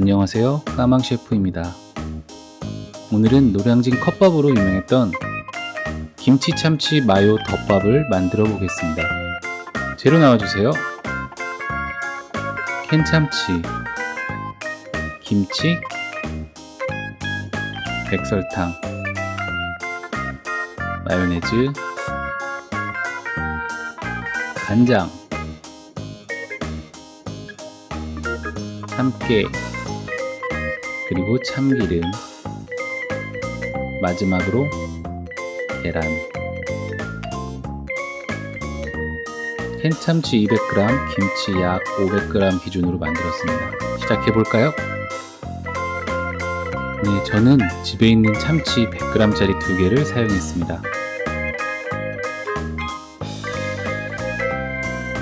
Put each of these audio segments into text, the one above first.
안녕하세요. 까망 셰프입니다. 오늘은 노량진 컵밥으로 유명했던 김치 참치 마요 덮밥을 만들어 보겠습니다. 재료 나와주세요. 캔 참치, 김치, 백설탕, 마요네즈, 간장, 참깨, 그리고 참기름, 마지막으로 계란. 캔참치 200g, 김치 약 500g 기준으로 만들었습니다. 시작해 볼까요? 네, 저는 집에 있는 참치 100g짜리 두 개를 사용했습니다.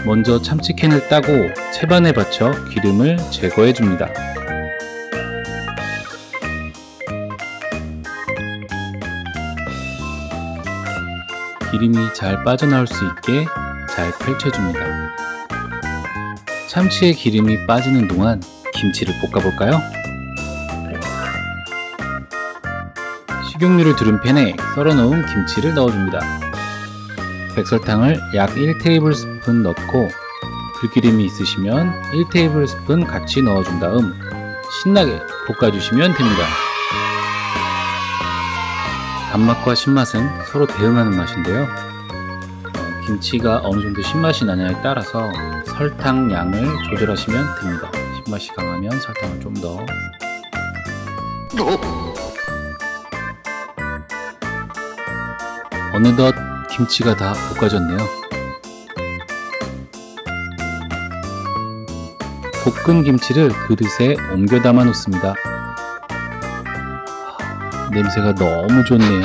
먼저 참치캔을 따고 채반에 받쳐 기름을 제거해 줍니다. 기름이 잘 빠져나올 수 있게 잘 펼쳐줍니다. 참치의 기름이 빠지는 동안 김치를 볶아볼까요? 식용유를 두른 팬에 썰어놓은 김치를 넣어줍니다. 백설탕을 약 1테이블스푼 넣고 들기름이 있으시면 1테이블스푼 같이 넣어준 다음 신나게 볶아주시면 됩니다. 단맛과 신맛은 서로 대응하는 맛인데요. 어, 김치가 어느 정도 신맛이 나냐에 따라서 설탕 양을 조절하시면 됩니다. 신맛이 강하면 설탕을 좀 더. 어느덧 김치가 다 볶아졌네요. 볶은 김치를 그릇에 옮겨 담아 놓습니다. 하, 냄새가 너무 좋네요.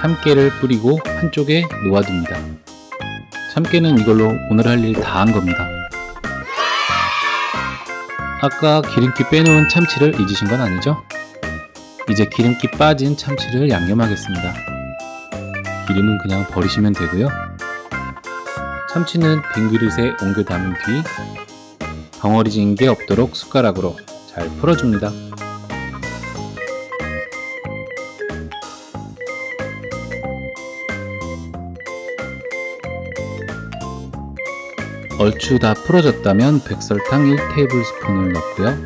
참깨를 뿌리고 한쪽에 놓아둡니다. 참깨는 이걸로 오늘 할 일 다 한 겁니다. 아까 기름기 빼놓은 참치를 잊으신 건 아니죠? 이제 기름기 빠진 참치를 양념하겠습니다. 기름은 그냥 버리시면 되고요. 참치는 빈 그릇에 옮겨 담은 뒤 덩어리진 게 없도록 숟가락으로 잘 풀어줍니다. 얼추 다 풀어졌다면 백설탕 1테이블스푼을 넣고요.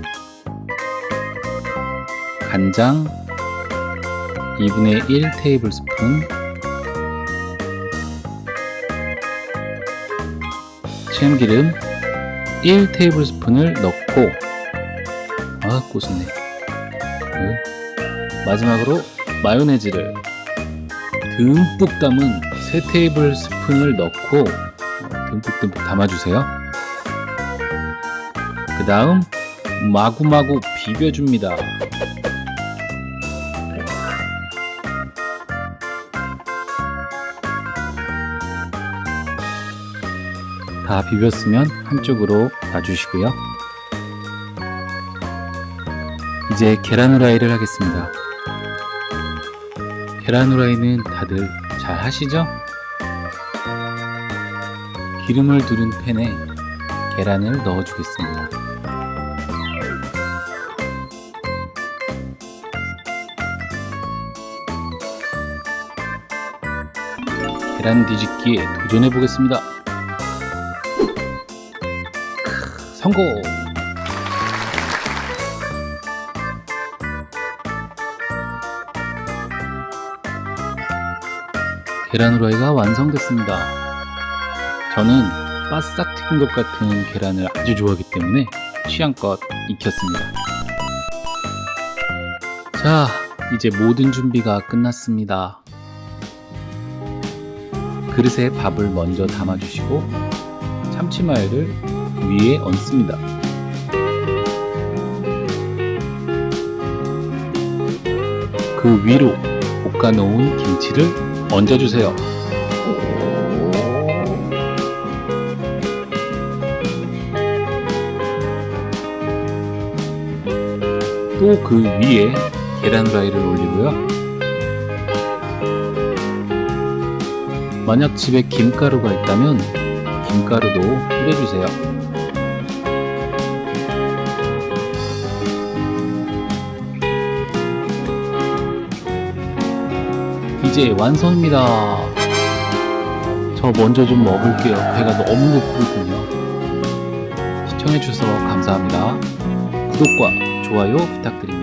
간장 2분의 1 테이블스푼 참기름 1 테이블스푼을 넣고 아 고소네 그, 마지막으로 마요네즈를 듬뿍 담은 3 테이블 스푼을 넣고 어, 듬뿍듬뿍 담아주세요. 그 다음 마구마구 비벼줍니다. 다 비볐으면 한쪽으로 놔주시고요. 이제 계란 후라이를 하겠습니다. 계란 후라이는 다들 잘 하시죠? 기름을 두른 팬에 계란을 넣어주겠습니다. 계란 뒤집기에 도전해 보겠습니다. 성공! 계란 후라이가 완성됐습니다. 저는 바싹 튀긴 것 같은 계란을 아주 좋아하기 때문에 취향껏 익혔습니다. 자, 이제 모든 준비가 끝났습니다. 그릇에 밥을 먼저 담아주시고 참치마요를 위에 얹습니다. 그 위로 볶아놓은 김치를 얹어주세요. 또 그 위에 계란 후라이를 올리고요. 만약 집에 김가루가 있다면 김가루도 뿌려주세요. 이제 완성입니다. 저 먼저 좀 먹을게요. 배가 너무 고프거든요. 시청해주셔서 감사합니다. 구독과 좋아요 부탁드립니다.